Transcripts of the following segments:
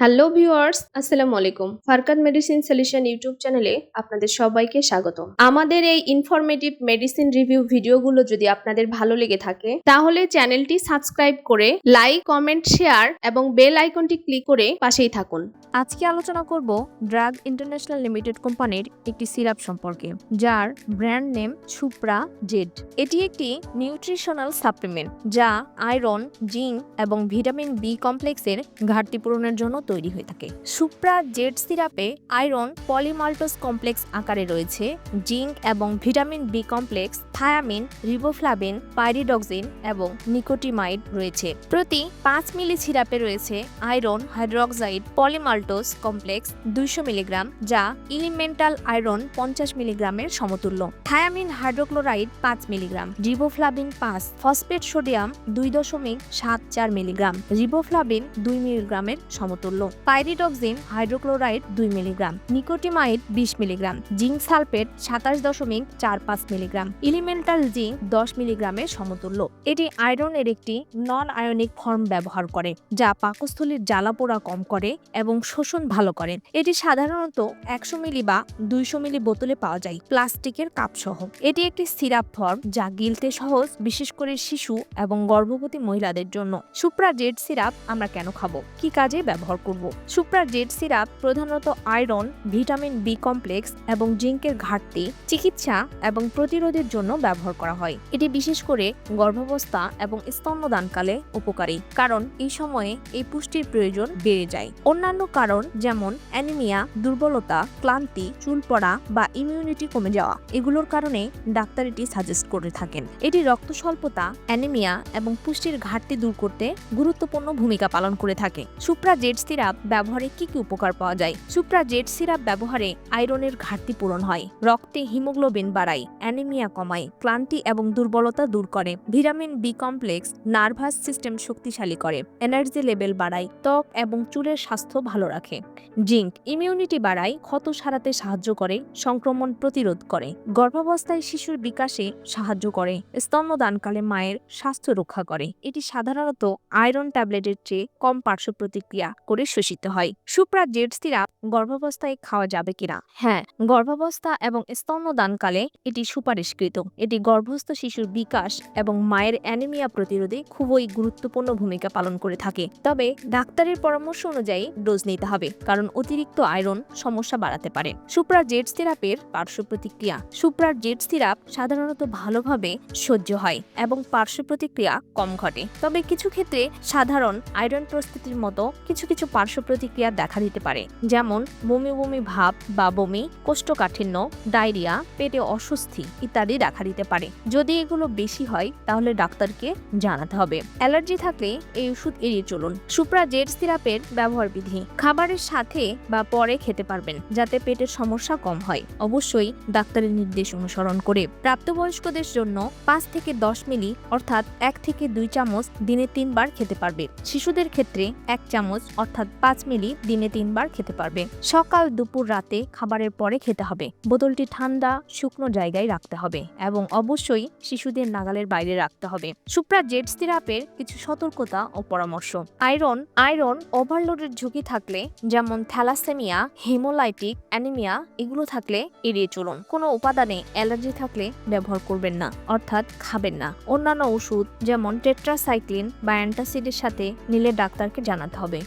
Hello viewers আসসালামু আলাইকুম ফারকাত medicine solution YouTube চ্যানেলে আপনাদের সবাইকে স্বাগত আমাদের এই ইনফরমেটিভ মেডিসিন রিভিউ ভিডিওগুলো যদি আপনাদের ভালো লেগে থাকে, তাহলে চ্যানেলটি সাবস্ক্রাইব করে লাইক কমেন্ট শেয়ার এবং বেল আইকনটি ক্লিক করে পাশেই থাকুন। আজকে আলোচনা করব ড্রাগ ইন্টারন্যাশনাল লিমিটেড কোম্পানির একটি সিরাপ সম্পর্কে, যার ব্র্যান্ড নেম সুপ্রা জেড এটি একটি নিউট্রিশনাল সাপ্লিমেন্ট যা আয়রন জিঙ্ক এবং ভিটামিন বি কমপ্লেক্সের ঘাটতি পূরণের জন্য তৈরি হয়ে থাকে। সুপ্রা জেড সিরাপে আয়রন পলিমাল্টোস কমপ্লেক্স আকারে রয়েছে। জিঙ্ক এবং vitamin B complex, thiamine, riboflavin, pyridoxine এবং নিকোটিমাইড রয়েছে। প্রতি পাঁচ মিলি সিরাপে রয়েছে আয়রন, হাইড্রোক্সাইড পলিমাল্টোস কমপ্লেক্স দুইশো মিলিগ্রাম, যা ইলিমেন্টাল আয়রন পঞ্চাশ মিলিগ্রামের সমতুল্য। থায়ামিন হাইড্রোক্লোরাইড পাঁচ মিলিগ্রাম, রিবোফ্লাভিন পাঁচ, ফসফেট সোডিয়াম দুই দশমিক সাত চার মিলিগ্রাম, রিবোফ্লাভিন দুই মিলিগ্রামের সমতুল্য। পাইরিডক্সিন হাইড্রোক্লোরাইড দুই মিলিগ্রাম, নিকোটিমাইড বিশ মিলিগ্রাম, জিঙ্ক সালফেট সাতাশ দশমিক চার পাঁচ মিলিগ্রাম ইলিমেন্টাল জিঙ্ক দশ মিলিগ্রামের সমতুল্য। এটি আয়রনের একটি নন আয়নিক ফর্ম ব্যবহার করে, যা পাকস্থলীর জ্বালাপোড়া কম করে এবং শোষণ ভালো করে। এটি সাধারণত একশো মিলি বা দুইশো মিলি বোতলে পাওয়া যায়, প্লাস্টিকের কাপ সহ এটি একটি সিরাপ ফর্ম, যা গিলতে সহজ, বিশেষ করে শিশু এবং গর্ভবতী মহিলাদের জন্য। সুপ্রা জেড সিরাপ আমরা কেন খাব? কি কাজে ব্যবহার করব? সুপ্রা জেড সিরাপ প্রধানত আয়রন, ভিটামিন বি কমপ্লেক্স এবং জিঙ্কের ঘাটতি, চিকিৎসা এবং প্রতিরোধের জন্য ব্যবহার করা হয়। এটি বিশেষ করে গর্ভাবস্থা এবং স্তন্যদানকালে উপকারী, কারণ এই সময়ে এই পুষ্টির প্রয়োজন বেড়ে যায়। অন্যান্য কারণ যেমন অ্যানিমিয়া, দুর্বলতা, ক্লান্তি চুল পড়া বা ইমিউনিটি কমে যাওয়া, এগুলোর কারণে ডাক্তার এটি সাজেস্ট করে থাকেন। এটি রক্ত স্বল্পতা অ্যানিমিয়া এবং পুষ্টির ঘাটতি দূর করতে গুরুত্বপূর্ণ ভূমিকা পালন করে থাকে। সুপ্রা জেড সিরাপ ব্যবহারে কি কি উপকার পাওয়া যায়? সুপ্রা জেড সিরাপ ব্যবহারে আয়রনের ঘাটতি পূরণ হয়, রক্তে হিমোগ্লোবিন বাড়ায়, অ্যানিমিয়া কমায়, ক্লান্তি এবং দুর্বলতা দূর করে। Vitamin B complex nervous system শক্তিশালী করে, এনার্জি লেভেল বাড়ায়, ত্বক এবং চুলের স্বাস্থ্য ভালো রাখে। জিঙ্ক ইমিউনিটি বাড়ায়, ক্ষত সারাতে সাহায্য করে, সংক্রমণ প্রতিরোধ করে। গর্ভাবস্থায় শিশুর বিকাশে সাহায্য করে, স্তন্যদানকালে মায়ের স্বাস্থ্য রক্ষা করে। এটি সাধারণত আয়রন ট্যাবলেটের চেয়ে কম পার্শ্ব প্রতিক্রিয়া করে শোষিত হয়। সুপ্রা জেড সিরাপ গর্ভাবস্থায় খাওয়া যাবে কিনা? হ্যাঁ গর্ভাবস্থা এবং স্তন্যদানকালে এটি সুপারিশকৃত। এটি গর্ভস্থ শিশুর বিকাশ এবং মায়ের অ্যানিমিয়া প্রতিরোধে খুবই গুরুত্বপূর্ণ ভূমিকা পালন করে থাকে। তবে ডাক্তারের পরামর্শ অনুযায়ী ডোজ নিতে হবে, কারণ অতিরিক্ত আয়রন সমস্যা বাড়াতে পারে। সুপ্রা জেড সিরাপের পার্শ্ব প্রতিক্রিয়া। সুপ্রার জেড সিরাপ সাধারণত ভালোভাবে সহ্য হয় এবং পার্শ্ব প্রতিক্রিয়া কম ঘটে। তবে কিছু ক্ষেত্রে সাধারণ আয়রন প্রস্তুতির মতো কিছু কিছু পার্শ্ব প্রতিক্রিয়া দেখা দিতে পারে, যেমন বমি বমি ভাব বা বমি, কোষ্ঠকাঠিন্য, ডায়রিয়া, পেটে অস্বস্তি ইত্যাদি দেখা দিতে পারে। যদি এগুলো বেশি হয়, তাহলে ডাক্তারকে জানাতে হবে। অ্যালার্জি থাকলে এই ওষুধ এড়িয়ে চলুন। সুপ্রা জেড সিরাপের ব্যবহার বিধি খাবারের সাথে বা পরে খেতে পারবেন, যাতে পেটের সমস্যা কম হয়। অবশ্যই ডাক্তারের নির্দেশ অনুসরণ করে। প্রাপ্তবয়স্কদের জন্য পাঁচ থেকে দশ মিলি, অর্থাৎ এক থেকে দুই চামচ দিনে তিনবার খেতে পারবে। শিশুদের ক্ষেত্রে এক চামচ, অর্থাৎ পাঁচ মিলি দিনে তিনবার খেতে পারবে। সকাল, দুপুর, রাতে খাবারের পরে খেতে হবে। বোতলটি ঠান্ডা, শুকনো জায়গায় রাখতে হবে এবং অবশ্যই শিশুদের নাগালের বাইরে রাখতে হবে। সুপ্রা জেড সিরাপের কিছু সতর্কতা ও পরামর্শ। আয়রন আয়রন ওভারলোডের ঝুঁকি থাকলে যেমন থ্যালাসেমিয়া, হেমোলাইটিক, অ্যানিমিয়া এগুলো থাকলে এড়িয়ে চলুন। কোনো উপাদানে অ্যালার্জি থাকলে ব্যবহার করবেন না, অর্থাৎ খাবেন না। অন্যান্য ওষুধ যেমন টেট্রাসাইক্লিন বা অ্যান্টাসিডের সাথে নিলে ডাক্তারকে জানাতে হবে।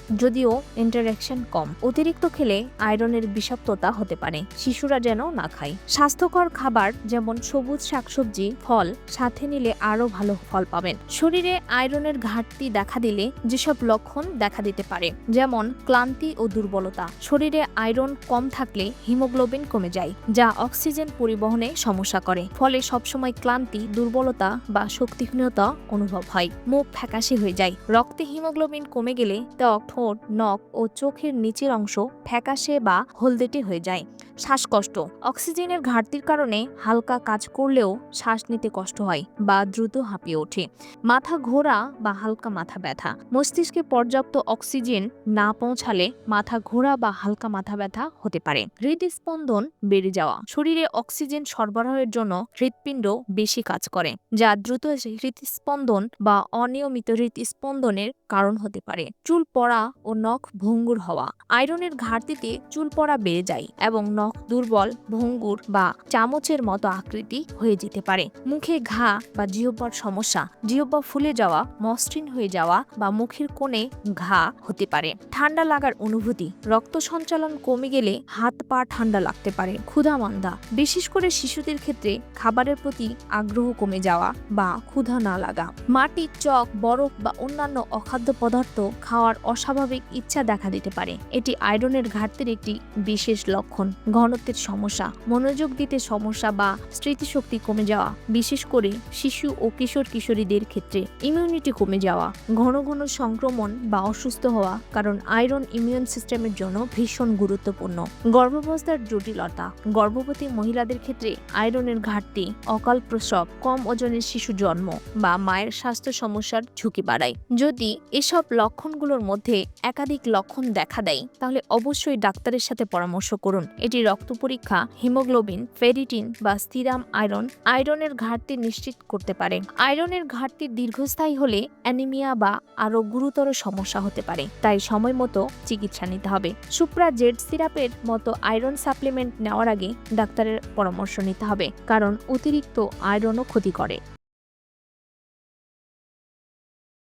যদিও ইন্টারাকশন কম। অতিরিক্ত খেলে আয়রনের বিষাক্ততা হতে পারে। শিশুরা যেন না খায়। স্বাস্থ্যকর খাবার যেমন সবুজ শাকসবজি, ফল, সাথে নিলে আরও ভালো ফল পাবেন। শরীরে আয়রনের ঘাটতি দেখা দিলে যেসব লক্ষণ দেখা দিতে পারে, যেমন ক্লান্তি ও দুর্বলতা। শরীরে আয়রন কম থাকলে হিমোগ্লোবিন কমে যায়, যা অক্সিজেন পরিবহনে সমস্যা করে। ফলে সবসময় ক্লান্তি, দুর্বলতা বা শক্তিহীনতা অনুভব হয়। মুখ ফ্যাকাশে হয়ে যায়। রক্তে হিমোগ্লোবিন কমে গেলে ত্বক, ঠোঁট নখ ও চোখের নিচের অংশ ফ্যাকাশে বা হলদেটে হয়ে যায়। শ্বাসকষ্ট। অক্সিজেনের ঘাটতির কারণে হালকা কাজ করলেও শ্বাস নিতে কষ্ট হয় বা দ্রুত হাঁপিয়ে ওঠে। মাথা ঘোরা বা হালকা মাথা ব্যথা। মস্তিষ্কে পর্যাপ্ত অক্সিজেন না পৌঁছালে মাথা ঘোরা বা হালকা মাথা ব্যথা হতে পারে। হৃদস্পন্দন বেড়ে যাওয়া। শরীরে অক্সিজেন সরবরাহের জন্য হৃৎপিণ্ড বেশি কাজ করে, যা দ্রুত হৃদস্পন্দন বা অনিয়মিত হৃদস্পন্দনের কারণ হতে পারে। চুল পড়া ও নখ ভঙ্গুর হওয়া। আয়রনের ঘাটতিতে চুল পড়া বেড়ে যায় এবং নখ দুর্বল, ভঙ্গুর বা চামচের মতো আকৃতি হয়ে যেতে পারে। মুখে ঘা বা জিহ্বার সমস্যা, জিহ্বা ফুলে যাওয়া, মসৃণ হয়ে যাওয়া বা মুখের কোণে ঘা হতে পারে। ঠান্ডা লাগার অনুভূতি, রক্ত সঞ্চালন কমে গেলে হাত পা ঠান্ডা লাগতে পারে, ক্ষুধা মান্দা। বিশেষ করে শিশুদের ক্ষেত্রে খাবারের প্রতি আগ্রহ কমে যাওয়া বা ক্ষুধা না লাগা। মাটি চক, বরফ বা অন্যান্য অখাদ্য পদার্থ খাওয়ার অস্বাভাবিক ইচ্ছা দেখা দিতে পারে। এটি আয়রনের ঘাটতির একটি বিশেষ লক্ষণ। ঘনত্বের সমস্যা, মনোযোগ দিতে সমস্যা বা স্মৃতিশক্তি কমে যাওয়া, বিশেষ করে শিশু ও কিশোর কিশোরীদের ক্ষেত্রে ইমিউনিটি কমে যাওয়া, ঘন ঘন সংক্রমণ বা অসুস্থ হওয়া, কারণ আয়রন ইমিউন সিস্টেমের জন্য ভীষণ গুরুত্বপূর্ণ। গর্ভাবস্থার জটিলতা, গর্ভবতী মহিলাদের ক্ষেত্রে আয়রনের ঘাটতি, অকাল প্রসব, কম ওজনের শিশু জন্ম বা মায়ের স্বাস্থ্য সমস্যার ঝুঁকি বাড়ায়। যদি এসব লক্ষণগুলোর মধ্যে একাধিক লক্ষণ দেখা দেয়, তাহলে অবশ্যই ডাক্তারের সাথে পরামর্শ করুন। এটি রক্ত পরীক্ষা, হিমোগ্লোবিন, ফেরিটিন বা স্থিরাম আয়রন আয়রনের ঘাটতি নিশ্চিত করতে পারে। আয়রনের ঘাটতি দীর্ঘস্থায়ী হলে অ্যানিমিয়া বা আরও গুরুতর সমস্যা হতে পারে, তাই সময় মতো চিকিৎসা নিতে হবে। সুপ্রা জেড সিরাপের মতো আয়রন সাপ্লিমেন্ট নেওয়ার আগে ডাক্তারের পরামর্শ নিতে হবে, কারণ অতিরিক্ত আয়রনও ক্ষতি করে।